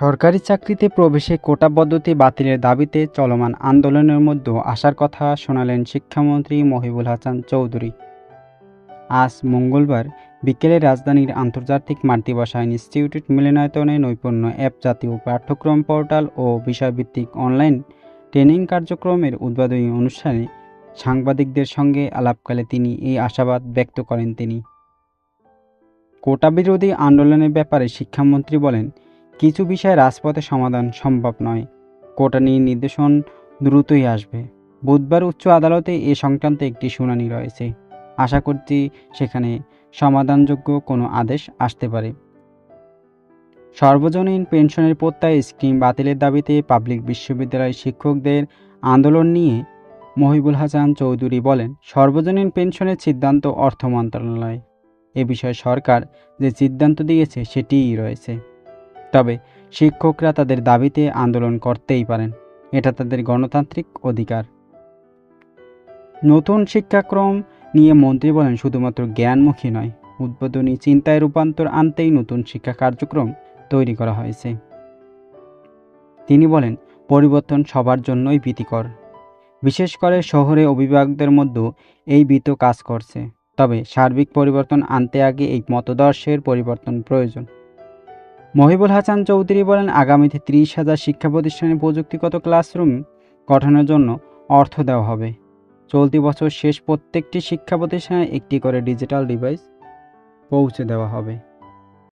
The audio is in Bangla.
সরকারি চাকরিতে প্রবেশে কোটা পদ্ধতি বাতিলের দাবিতে চলমান আন্দোলনের মধ্যে আসার কথা শোনালেন শিক্ষামন্ত্রী মহিবুল হাসান চৌধুরী। আজ মঙ্গলবার বিকেলে রাজধানীর আন্তর্জাতিক মাতৃভাষা ইনস্টিটিউট মিলনায়তনে নৈপুণ্য অ্যাপ জাতীয় পাঠ্যক্রম পোর্টাল ও বিষয়ভিত্তিক অনলাইন ট্রেনিং কার্যক্রমের উদ্বোধনী অনুষ্ঠানে সাংবাদিকদের সঙ্গে আলাপকালে তিনি এই আশাবাদ ব্যক্ত করেন তিনি। কোটা বিরোধী আন্দোলনের ব্যাপারে শিক্ষামন্ত্রী বলেন কিছু বিষয়ে রাজপথে সমাধান সম্ভব নয়। কোটা নিয়ে নির্দেশন দ্রুতই আসবে। বুধবার উচ্চ আদালতে এ সংক্রান্ত একটি শুনানি রয়েছে। আশা করছি সেখানে সমাধানযোগ্য কোনো আদেশ আসতে পারে। সর্বজনীন পেনশনের প্রত্যয় স্কিম বাতিলের দাবিতে পাবলিক বিশ্ববিদ্যালয় শিক্ষকদের আন্দোলন নিয়ে মহিবুল হাসান চৌধুরী বলেন, সর্বজনীন পেনশনের সিদ্ধান্ত অর্থ মন্ত্রণালয়। এ বিষয়ে সরকার যে সিদ্ধান্ত দিয়েছে সেটিই রয়েছে। তবে শিক্ষকরা তাদের দাবিতে আন্দোলন করতেই পারেন। এটা তাদের গণতান্ত্রিক অধিকার। নতুন শিক্ষাক্রম নিয়ে মন্ত্রী বলেন, শুধুমাত্র জ্ঞানমুখী নয়, উদ্বোধনী চিন্তায় রূপান্তর আনতেই নতুন শিক্ষা কার্যক্রম তৈরি করা হয়েছে। তিনি বলেন, পরিবর্তন সবার জন্যই ভীতিকর। বিশেষ করে শহরে অভিভাবকদের মধ্যে এই ভীত কাজ করছে। তবে সার্বিক পরিবর্তন আনতে আগে এই মতদর্শের পরিবর্তন প্রয়োজন। মহিবুল হাসান চৌধুরী বলেন, আগামীতে ত্রিশ হাজার শিক্ষা প্রতিষ্ঠানে প্রযুক্তিগত ক্লাসরুম গঠনের জন্য অর্থ দেওয়া হবে। চলতি বছর শেষ প্রত্যেকটি শিক্ষা প্রতিষ্ঠানে একটি করে ডিজিটাল ডিভাইস পৌঁছে দেওয়া হবে।